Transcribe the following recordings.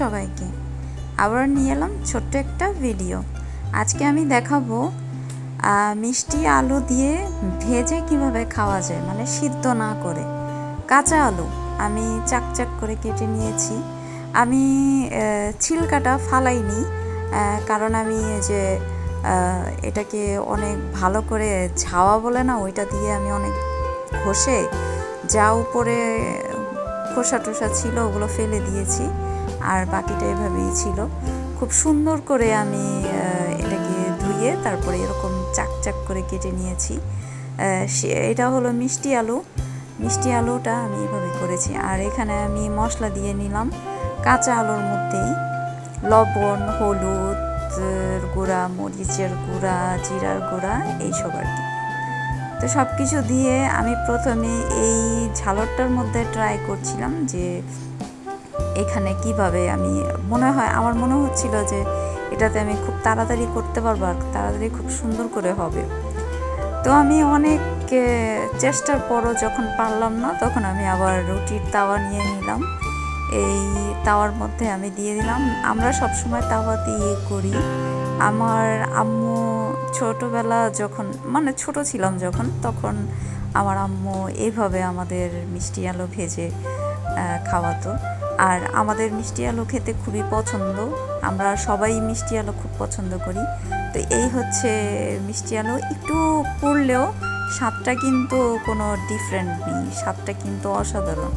সবাইকে। আবার নিয়ে এলাম ছোট্ট একটা ভিডিও। আজকে আমি দেখাবো মিষ্টি আলু দিয়ে ভেজে কীভাবে খাওয়া যায় মানে সিদ্ধ না করে। কাঁচা আলু, আমি চাকচাক করে কেটে নিয়েছি। আমি ছিলকাটা ফালাইনি কারণ আমি যে এটাকে অনেক ভালো করে ঝাওয়া বলে না, ওইটা দিয়ে আমি অনেক ঘষে যা উপরে খোসা টোসা ছিল, ওগুলো ফেলে দিয়েছি। আর বাকিটা এভাবেই ছিল। খুব সুন্দর করে আমি এটাকে ধুয়ে তারপরে এরকম চাকচাক করে কেটে নিয়েছি। এটা হলো মিষ্টি আলু। মিষ্টি আলুটা আমি এভাবে করেছি। আর এখানে আমি মশলা দিয়ে নিলাম কাঁচা আলুর মধ্যেই। লবণ, হলুদ গুঁড়া, মরিচের গুঁড়া, জিরার গুঁড়া, এইসব আর কি। তো সব কিছু দিয়ে আমি প্রথমে এই ঝালরটার মধ্যে ট্রাই করছিলাম যে এখানে কীভাবে আমি, মনে হয়, আমার মনে হচ্ছিল যে এটাতে আমি খুব তাড়াতাড়ি করতে পারব আর তাড়াতাড়ি খুব সুন্দর করে হবে। তো আমি অনেক চেষ্টার পরও যখন পারলাম না, তখন আমি আবার রুটির তাওয়া নিয়ে নিলাম। এই তাওয়ার মধ্যে আমি দিয়ে দিলাম। আমরা সবসময় তাওয়া দিয়ে করি। আমার আম্মু ছোটবেলা যখন মানে ছোট ছিলাম যখন, তখন আমার আম্মু এইভাবে আমাদের মিষ্টি আলু ভেজে খাওয়াতো। আর আমাদের মিষ্টি আলু খেতে খুবই পছন্দ। আমরা সবাই মিষ্টি আলু খুব পছন্দ করি। তো এই হচ্ছে মিষ্টি আলু। একটু পুড়লেও স্বাদটা কিন্তু কোনো ডিফারেন্ট নেই। স্বাদটা কিন্তু অসাধারণ।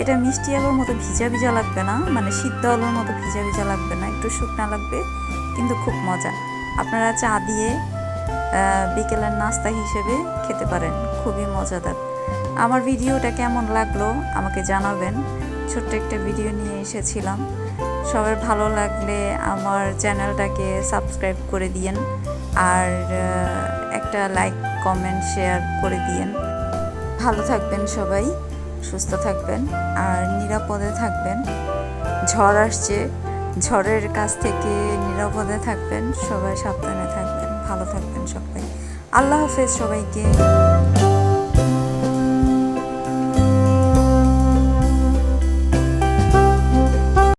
এটা মিষ্টি আলুর মতো ভিজা ভিজা লাগবে না। মানে সিদ্ধ আলুর মতো ভিজা ভিজা লাগবে না। একটু শুকনা লাগবে, কিন্তু খুব মজা। আপনারা চা দিয়ে বিকেলের নাস্তা হিসেবে খেতে পারেন। খুবই মজাদার। আমার ভিডিওটা কেমন লাগল আমাকে জানাবেন। ছোট্ট একটা ভিডিও নিয়ে এসেছিলাম। সবার ভালো লাগলে আমার চ্যানেলটাকে সাবস্ক্রাইব করে দিয়েন আর একটা লাইক, কমেন্ট, শেয়ার করে দিয়েন। ভালো থাকবেন সবাই, সুস্থ থাকবেন আর নিরাপদে থাকবেন। ঝড় আসছে। ঝড়ের কাছ থেকে নিরাপদে থাকবেন সবাই সাবধানে থাকবেন ভালো থাকবেন সবাই। আল্লাহ হাফেজ সবাইকে।